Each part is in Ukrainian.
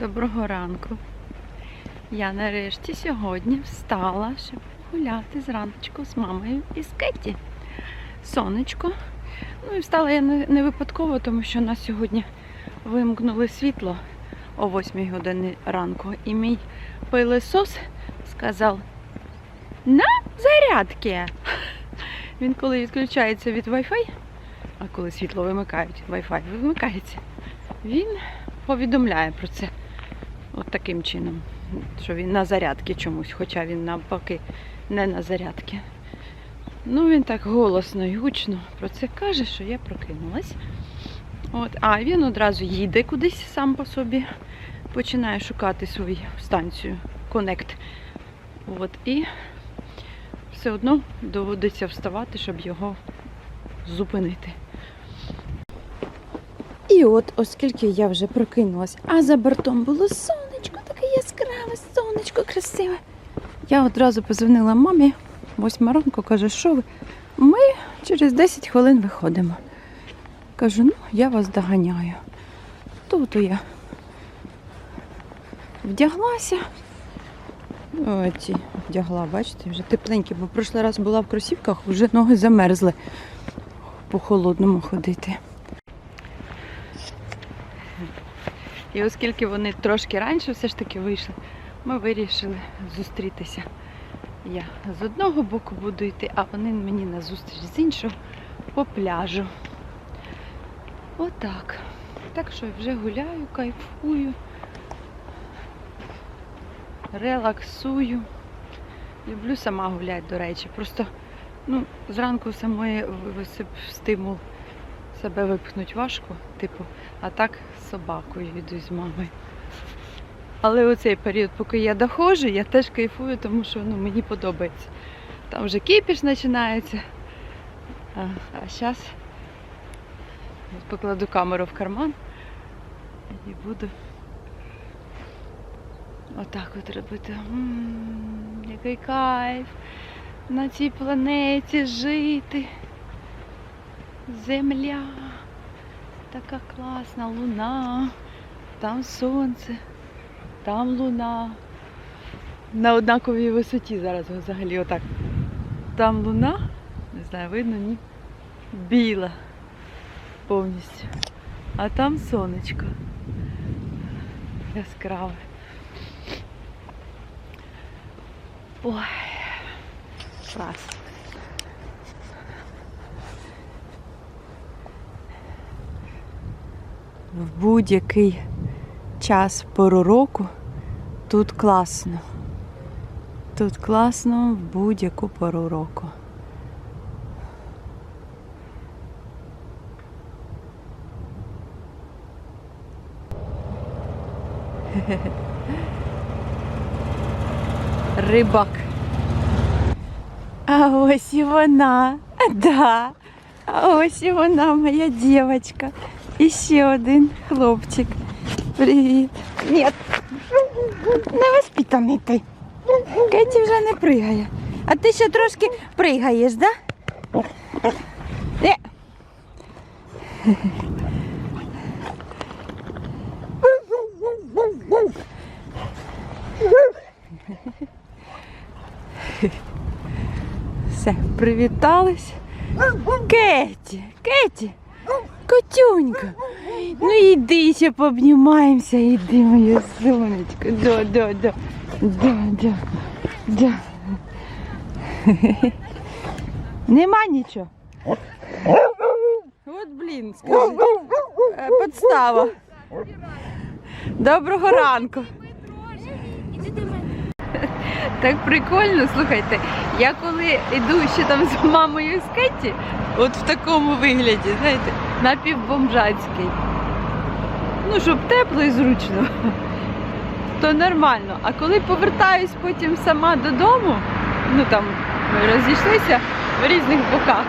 Доброго ранку. Я нарешті сьогодні встала, щоб гуляти зраночку з мамою і з Кетті. Сонечко. Ну і встала я не, випадково, тому що нас сьогодні вимкнули світло о 8 годині ранку. І мій пилесос сказав на зарядки. Він коли відключається від Wi-Fi, а коли світло вимикають, Wi-Fi вимикається, він повідомляє про це. От таким чином, що він на зарядки чомусь, хоча він навпаки не на зарядки. Ну, він так голосно і гучно про це каже, що я прокинулась. От, а він одразу їде кудись сам по собі, починає шукати свою станцію Connect. От, і все одно доводиться вставати, щоб його зупинити. І от, оскільки я вже прокинулась, а за бортом було сонечко, таке яскраве, сонечко красиве. Я одразу позвонила мамі, восьма ранку, каже, що ви? Ми через 10 хвилин виходимо. Кажу, ну, я вас доганяю. Тут я вдяглася. Оці, вдягла, бачите, вже тепленькі, бо в прошлий раз була в кросівках, вже ноги замерзли по холодному ходити. І оскільки вони трошки раніше все ж таки вийшли, ми вирішили зустрітися. Я з одного боку буду йти, а вони мені на зустріч з іншого по пляжу. Отак. Так що вже гуляю, кайфую, релаксую. Люблю сама гуляти, до речі. Просто ну, зранку самої стимул себе випхнути важко, типу, а так з собакою йду з мамою. Але оцей період, поки я доходжу, я теж кайфую, тому що ну, мені подобається. Там вже кипіш починається. А, а зараз покладу камеру в карман і буду отак от робити. М, який кайф на цій планеті жити. Земля. Така класна луна. Там сонце, там луна. На однаковій висоті зараз взагалі отак. Там луна, не знаю, видно, ні. Біла повністю. А там сонечко. Яскраве. Ой, клас. В будь-який час пору року тут класно. Тут класно в будь-яку пору року. Рибак. А ось і вона. Да. А ось і вона, моя дівчинка. І ще один хлопчик. Привіт. Ні. Невоспитаний ти. Кеті вже не пригає. А ти ще трошки пригаєш, да? Е. Все, привітались. Кеті, Кеті, котюнька. Ну йди ще пообнімаємося, йди, моє сонечко. Да, да, да. Да, да, да. Нема нічого. От блін, скажи. Е, Подстава. Доброго ранку. Так прикольно, слухайте. Я коли йду ще там з мамою з Кетті, от в такому вигляді, знаєте, напівбомжацький. Ну, щоб тепло і зручно, то нормально. А коли повертаюсь потім сама додому, ну там ми розійшлися в різних боках.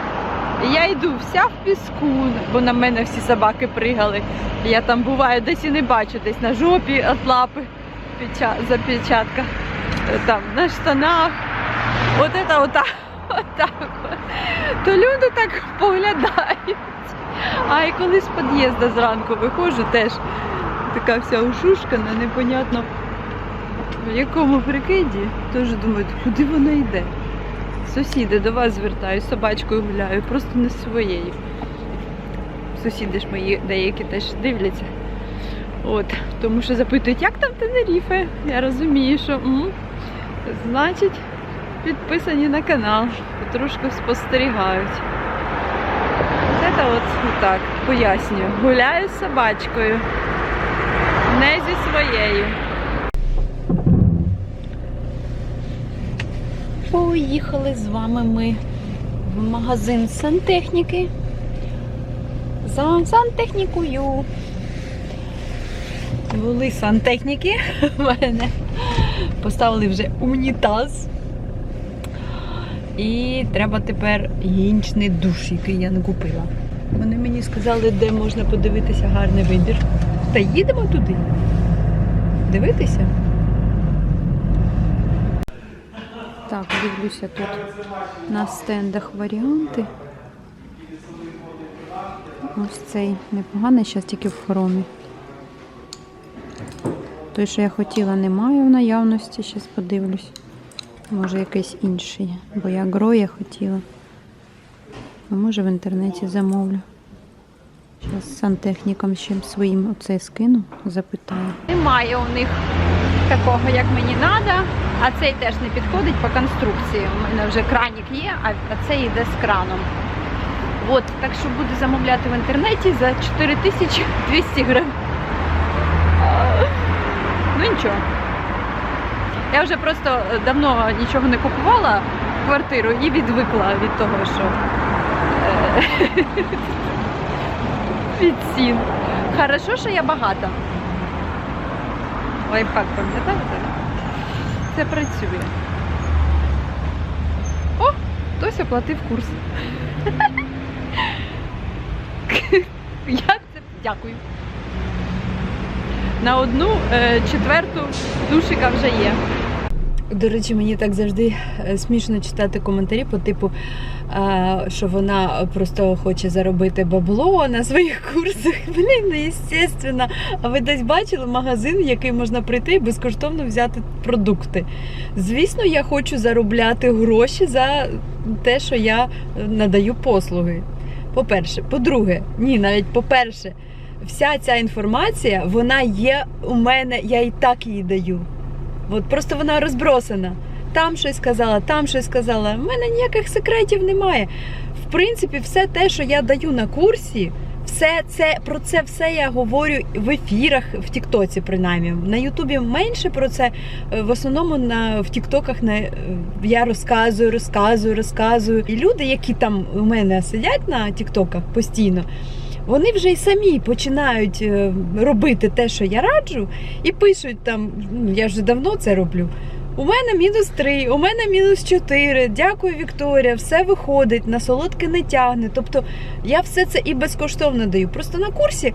Я йду вся в піску, бо на мене всі собаки пригали. Я там буваю десь і не бачу, десь на жопі від лапи печа- запечатка, там на штанах. От це отак. от. То люди так поглядають. А і коли з під'їзду зранку виходжу, теж така вся ушушкана, непонятно в якому прикиді. Тож думаю, куди вона йде? Сусіди до вас звертаюсь, з собачкою гуляю, просто не своєю. Сусіди ж мої деякі теж дивляться. От, тому що запитують, як там Тенеріфе? Я розумію, що м, значить підписані на канал, потрошку спостерігають. Це от так пояснюю. Гуляю з собачкою, не зі своєю. Поїхали з вами ми в магазин сантехніки. За сантехнікою. Були сантехніки в мене. Поставили вже унітаз. І треба тепер гігієнічний душ, який я не купила. Вони мені сказали, де можна подивитися гарний вибір. Та їдемо туди. Дивитися. Так, дивлюся тут на стендах варіанти. Ось цей непоганий, зараз тільки в хромі. Той, що я хотіла, немає в наявності, зараз подивлюсь. Може якийсь інший, бо я гроя хотіла. А може в інтернеті замовлю. Зараз з сантехніком ще своїм оце скину, запитаю. Немає у них такого, як мені треба, а цей теж не підходить по конструкції. У мене вже кранік є, а цей йде з краном. От, так що буду замовляти в інтернеті за 4200 гривень. Ну нічого. Я вже просто е, давно нічого не купувала квартиру і відвикла від того, що від цін. Хорошо, що я багата. Лайфхак пам'ятаєте? Це працює. О, хтось оплатив курс. Як це? Дякую. На одну е, четверту душика вже є. До речі, мені так завжди е, смішно читати коментарі по типу, е, що вона просто хоче заробити бабло на своїх курсах. Блін, ну естественно. А ви десь бачили магазин, в який можна прийти і безкоштовно взяти продукти. Звісно, я хочу заробляти гроші за те, що я надаю послуги. По-перше, по-друге, ні, навіть по-перше, вся ця інформація, вона є у мене, я і так її даю. От просто вона розбросана. Там щось сказала, там щось сказала. У мене ніяких секретів немає. В принципі, все те, що я даю на курсі, все це про це все я говорю в ефірах, в Тіктоці, принаймні. На Ютубі менше про це. е, В основному на в Тіктоках на е, я розказую, розказую, розказую. І люди, які там у мене сидять на Тіктоках постійно. Вони вже й самі починають е, робити те, що я раджу, і пишуть там, я вже давно це роблю. У мене мінус 3, у мене мінус 4. Дякую, Вікторія, все виходить, на солодке не тягне. Тобто я все це і безкоштовно даю. Просто на курсі,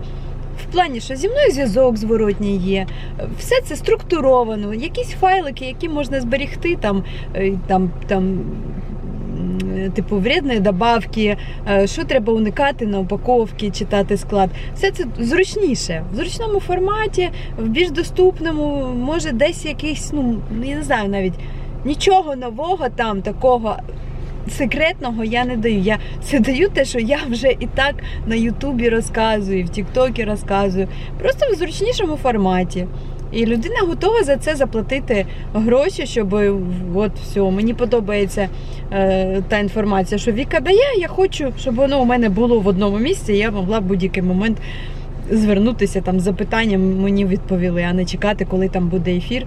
в плані, що зі мною зв'язок зворотній є, все це структуровано, якісь файлики, які можна зберігти, там, е, там, там типу вредні добавки, е, що треба уникати на упаковці, читати склад. Все це зручніше, в зручному форматі, в більш доступному, може десь якийсь, ну я не знаю навіть нічого нового там такого. Секретного я не даю. Я це даю те, що я вже і так на Ютубі розказую, в Тіктокі розказую. Просто в зручнішому форматі. І людина готова за це заплатити гроші, щоб от все, мені подобається е, та інформація, що Віка дає. Я хочу, щоб воно у мене було в одному місці, я могла в будь-який момент звернутися там з запитанням, мені відповіли, а не чекати, коли там буде ефір.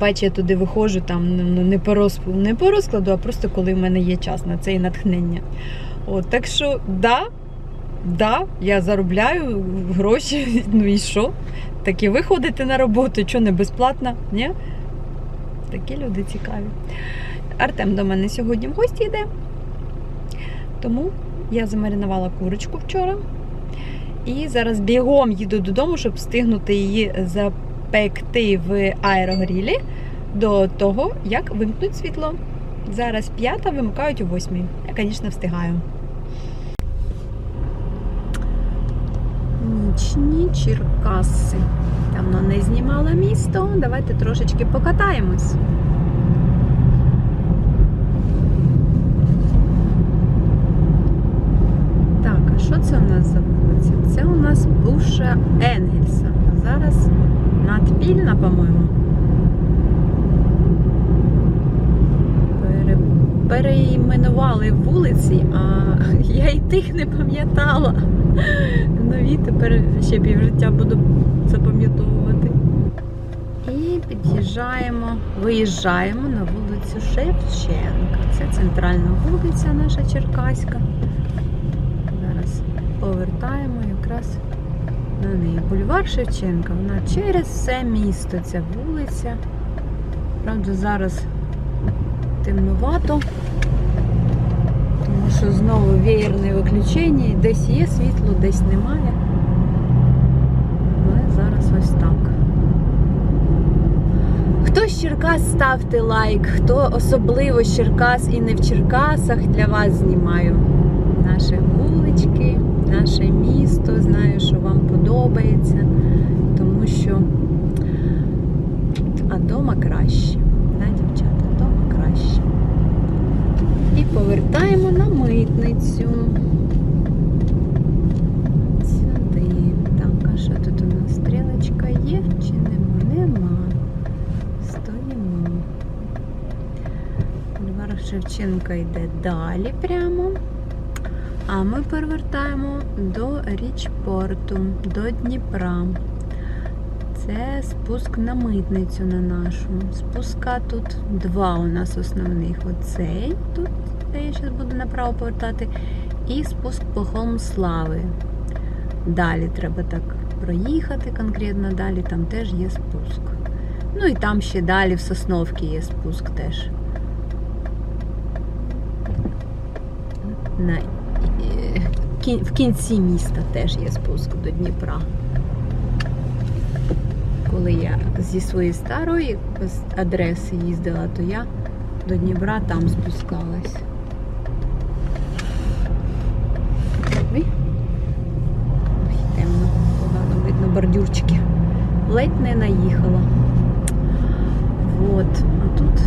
Тим я туди виходжу там ну, не по розкладу, не по розкладу, а просто коли в мене є час на це і натхнення. От, так що, да, да, я заробляю гроші, ну і що? Так і ви на роботу, що не безплатно? Ні? Такі люди цікаві. Артем до мене сьогодні в гості йде. Тому я замаринувала курочку вчора. І зараз бігом їду додому, щоб встигнути її запекти в аерогрілі до того, як вимкнуть світло. Зараз п'ята, вимикають о восьмій. Я, звісно, встигаю. М, Північні Черкаси. Давно не знімала місто. Давайте трошечки покатаємось. Так, а що це у нас за вулиця? Це у нас бувша Енгельса. Зараз надпільна, по-моєму. Переіменували вулиці, а я і тих не пам'ятала. Нові тепер ще півжиття буду запам'ятовувати. І під'їжджаємо, виїжджаємо на вулицю Шевченка. Це центральна вулиця наша Черкаська. Зараз повертаємо якраз на неї. Бульвар Шевченка. Вона через все місто, ця вулиця. Правда, зараз темнувато, тому що знову веєрне виключення. Десь є світло, десь немає. Але зараз ось так. Хто з Черкас, ставте лайк, хто особливо Черкас і не в Черкасах, для вас знімаю наші вулички, наше місто. Знаю, що вам подобається, тому що а дома краще. Да, дівчата, дома краще. І повертаємо на митницю. Сюди. Так, а що тут у нас стрілочка є чи нема? Нема. Стоїмо. Бульвар Шевченка йде далі прямо. А ми перевертаємо до річпорту, до Дніпра. Це спуск на митницю на нашу. Спуска тут два у нас основних. Оцей тут, де я зараз буду направо повертати, і спуск по Холм Слави. Далі треба так проїхати конкретно, далі там теж є спуск. Ну і там ще далі в Сосновці є спуск теж. На, в кінці міста теж є спуск до Дніпра. Коли я зі своєї старої адреси їздила, то я до Дніпра там спускалась. Ой, Ой, темно, погано видно. Ледь не наїхала. Вот. А тут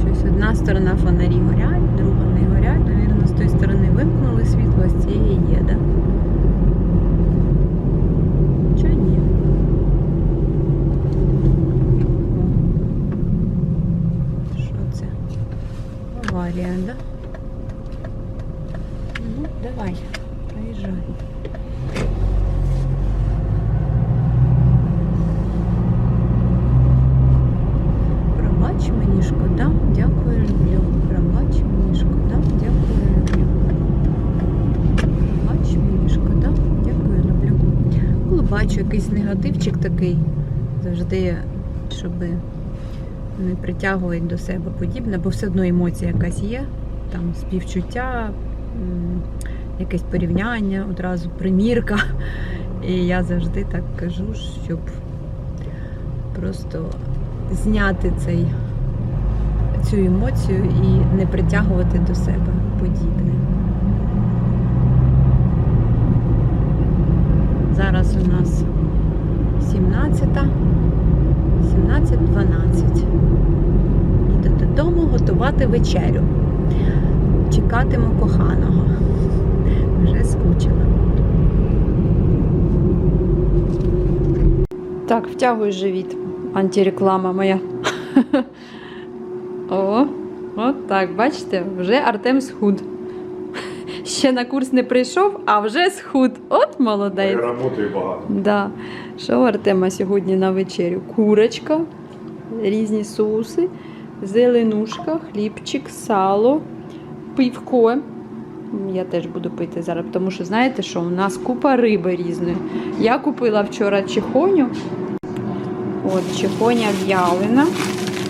щось одна сторона фонарі горять, друга не горять. Навірно, з тої сторони вимкнули світло, з цієї є, да? Аварія, да? Ну, давай, проїжджай. Пробач мені шкода, дякую, люблю. Пробач мені шкода, дякую, люблю. Пробач мені шкода, дякую, люблю. Коли бачу якийсь негативчик такий, завжди, щоб не притягувати до себе подібне, бо все одно емоція якась є, там співчуття, якесь порівняння, одразу примірка. І я завжди так кажу, щоб просто зняти цей, цю емоцію і не притягувати до себе подібне. Зараз у нас 17, 17.12. Їду додому готувати вечерю. Чекатиму коханого. Вже скучила. Так, втягуй живіт. Антиреклама моя. О, от так, бачите, вже Артем схуд. Ще на курс не прийшов, а вже схуд. От молодець. Роботи багато. Да. Що у Артема сьогодні на вечерю? Курочка, різні соуси, зеленушка, хлібчик, сало, пивко. Я теж буду пити зараз, тому що знаєте, що у нас купа риби різної. Я купила вчора чихоню. От, чихоня в'ялина.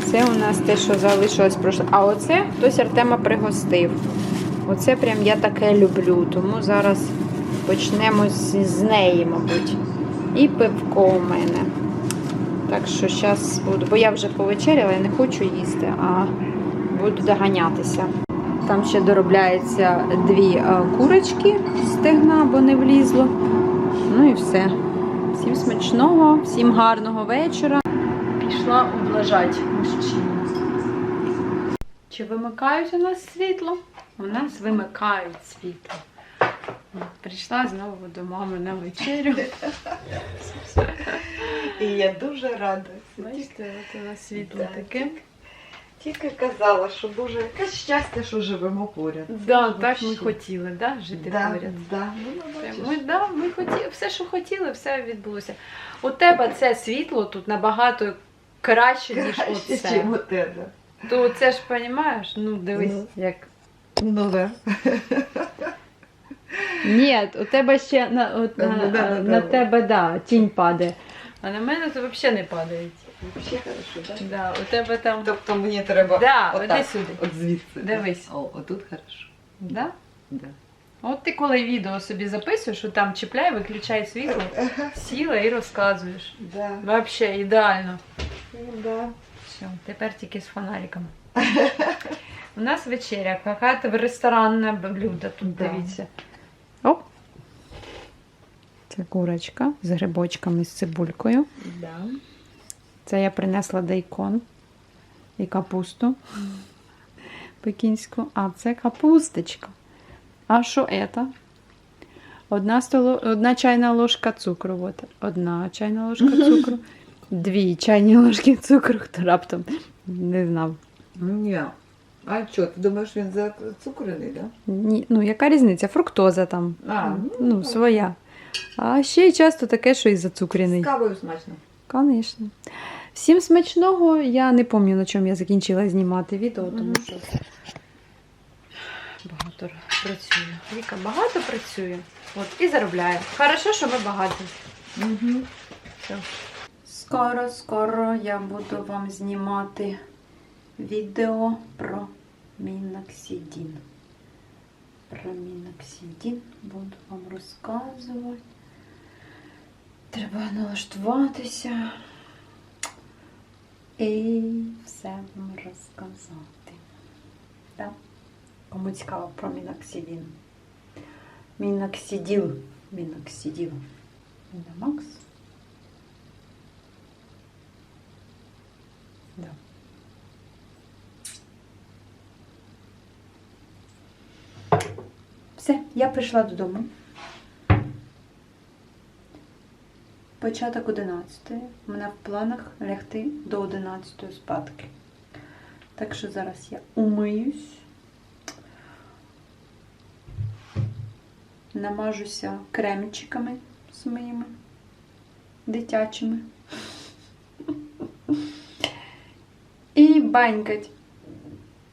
Це у нас те, що залишилось прошло. А оце хтось Артема пригостив. Оце прям я таке люблю. Тому зараз почнемо з, з неї, мабуть. І пивко у мене. Так що зараз буду, бо я вже повечеряла, я не хочу їсти, а буду доганятися. Там ще доробляється дві е, курочки стегна, бо не влізло. Ну і все. Всім смачного, всім гарного вечора. Пішла облажати мужчину. Чи вимикають у нас світло? У нас вимикають світло. Прийшла знову до мами на вечерю. І я дуже рада. Бачите, от у нас світло Так. таке. Тільки казала, що Боже, яке щастя, що живемо поряд. Да, так ми хотіли, да, жити да, поряд. Да. Ну. Ми, да, ми хотіли, все, що хотіли, все відбулося. У тебе це світло тут набагато краще, ніж Краще, оце. чим у тебе. То це ж розумієш, ну дивись, Ну. як. Ну, да. Ні, у тебе ще на, от, Ну, на, да, да, на да. тебе да, тінь падає. А на мене то взагалі не падає. Взагалі хорошо, так? Да, у тебе там. Тобто мені треба Да, отак, іди сюди. от звідси. Дивись. О, отут хорошо. Да? Да. От ти коли відео собі записуєш, що там чіпляй, виключай світло, сіла і розказуєш. Да. Взагалі ідеально. Ну, да. Все, тепер тільки з фонариком. У нас вечеря, какая-то ресторанне блюдо тут, Да. дивіться. Це курочка з грибочками з цибулькою. Да. Це я принесла дайкон і капусту пекінську. А це капусточка. А що це? Одна, столо... Одна чайна ложка цукру. От. Одна чайна ложка цукру. Дві чайні ложки цукру, хто раптом не знав. Ні. А що, ти думаєш, він зацукрений, да? Ні, ну яка різниця? Фруктоза там. А, ну, ну, своя. А ще й часто таке, що і зацукрений. З кавою смачно. Звісно. Всім смачного. Я не пам'ятаю, на чому я закінчила знімати відео, тому що багато працює. Віка багато працює от, і заробляє. Хорошо, що ми багаті. Угу. Все. Скоро, скоро я буду вам знімати відео про міноксидін. Про міноксидін буду вам розказувати. Треба налаштуватися і все вам розказати. Так? Кому цікаво про міноксидін. Міноксиділ. Міноксиділ. Міномакс. Я прийшла додому. Початок 11. У мене в планах лягти до 11 спадки. Так що зараз я умиюсь. Намажуся кремчиками своїми дитячими. І банькать.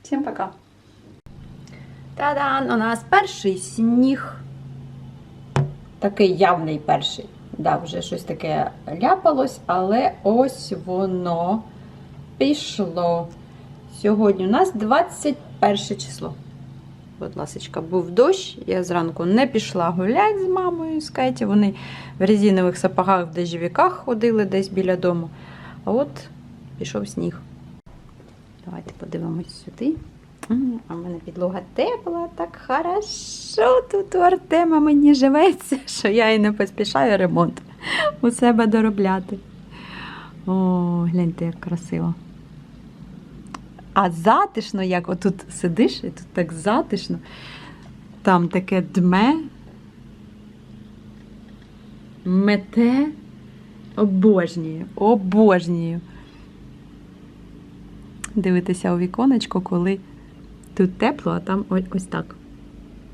Всім пока. Та-дан! У нас перший сніг. Такий явний перший. Да, вже щось таке ляпалось, але ось воно пішло. Сьогодні у нас 21 число. Будь ласка, був дощ. Я зранку не пішла гуляти з мамою з Кеті. Вони в резинових сапогах в дождівиках ходили десь біля дому. А от пішов сніг. Давайте подивимось сюди. А в мене підлога тепла, так хорошо тут у Артема мені живеться, що я і не поспішаю ремонт у себе доробляти. О, гляньте, як красиво. А затишно, як отут сидиш, і тут так затишно. Там таке дме, мете, обожнюю, обожнюю. Дивитися у віконечко, коли тут тепло, а там ось, ось так.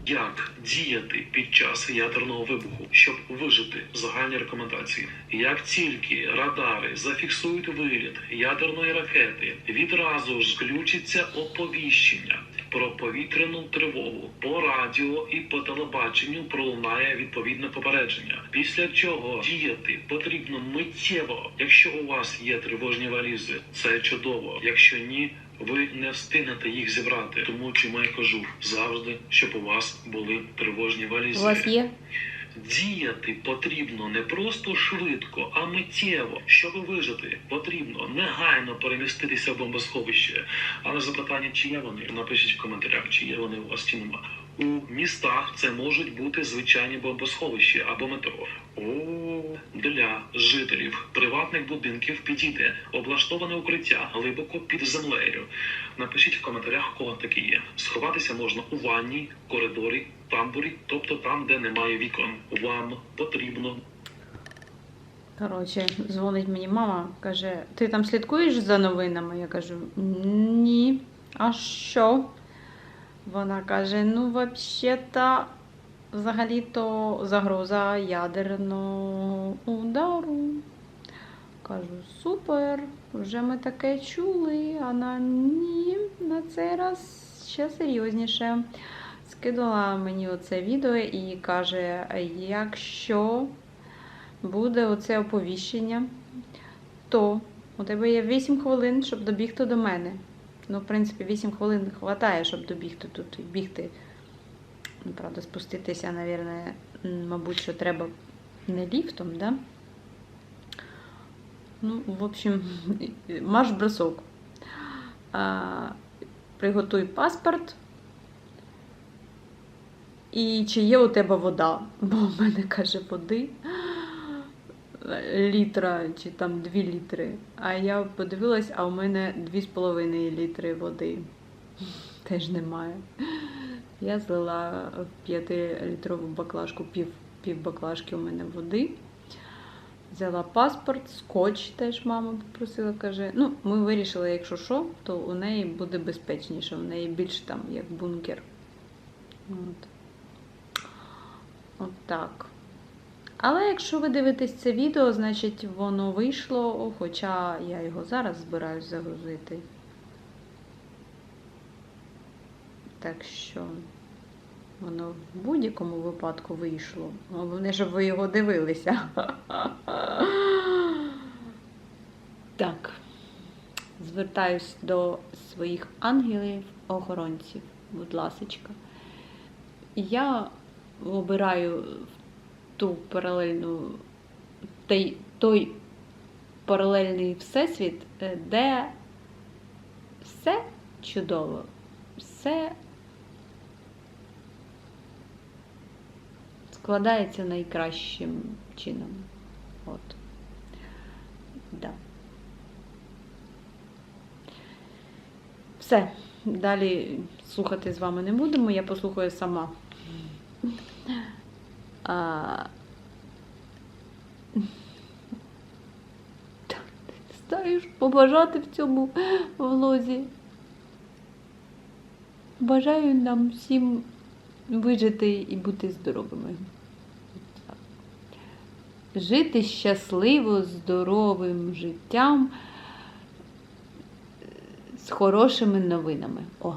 Як діяти під час ядерного вибуху, щоб вижити загальні рекомендації? Як тільки радари зафіксують виліт ядерної ракети, відразу ж включиться оповіщення про повітряну тривогу по радіо і по телебаченню пролунає відповідне попередження. Після чого діяти потрібно миттєво. Якщо у вас є тривожні валізи, це чудово. Якщо ні, ви не встигнете їх зібрати. Тому чому я кажу завжди, щоб у вас були тривожні валізи. У вас є? Діяти потрібно не просто швидко, а миттєво. Щоб вижити, потрібно негайно переміститися в бомбосховище. Але запитання, чи є вони, напишіть в коментарях, чи є вони у вас чи нема. У містах це можуть бути звичайні бомбосховища або метро. О, для жителів приватних будинків підійде облаштоване укриття глибоко під землею. Напишіть в коментарях, кого такі є. Сховатися можна у ванні, коридорі, тамбурі, тобто там, де немає вікон. Вам потрібно Коротше, дзвонить мені мама, каже: ти там слідкуєш за новинами? Я кажу, ні. А що? Вона каже: ну, взагалі-то, взагалі-то загроза ядерного удару. Кажу, супер, вже ми таке чули, а на ні, на цей раз ще серйозніше. Скидала мені оце відео і каже, якщо буде оце оповіщення, то у тебе є 8 хвилин, щоб добігти до мене. Ну, в принципі, 8 хвилин вистачає, щоб добігти тут і бігти. Ну, правда, спуститися, навірно, мабуть, що треба не ліфтом, да? Ну, в общем, марш-бросок. А, приготуй паспорт. І чи є у тебе вода? Бо в мене каже води літра чи там 2 літри. А я подивилась, а у мене 2,5 літри води. Теж немає. Я злила 5-літрову баклажку, пів, пів баклажки у мене води. Взяла паспорт, скотч теж мама попросила, каже. Ну, ми вирішили, якщо що, то у неї буде безпечніше, у неї більш там як бункер. От. От так. Але якщо ви дивитесь це відео, значить воно вийшло, хоча я його зараз збираюсь загрузити. Так що воно в будь-якому випадку вийшло. Головне, щоб ви його дивилися. Так. Звертаюсь до своїх ангелів-охоронців, будь ласочка. Я обираю ту паралельну той, той паралельний всесвіт, е, де все чудово, все складається найкращим чином. От. Да. Все. Далі слухати з вами не будемо, я послухаю сама. А... Знаєш, побажати в цьому влозі. Бажаю нам всім вижити і бути здоровими. Жити щасливо, здоровим життям з хорошими новинами. О!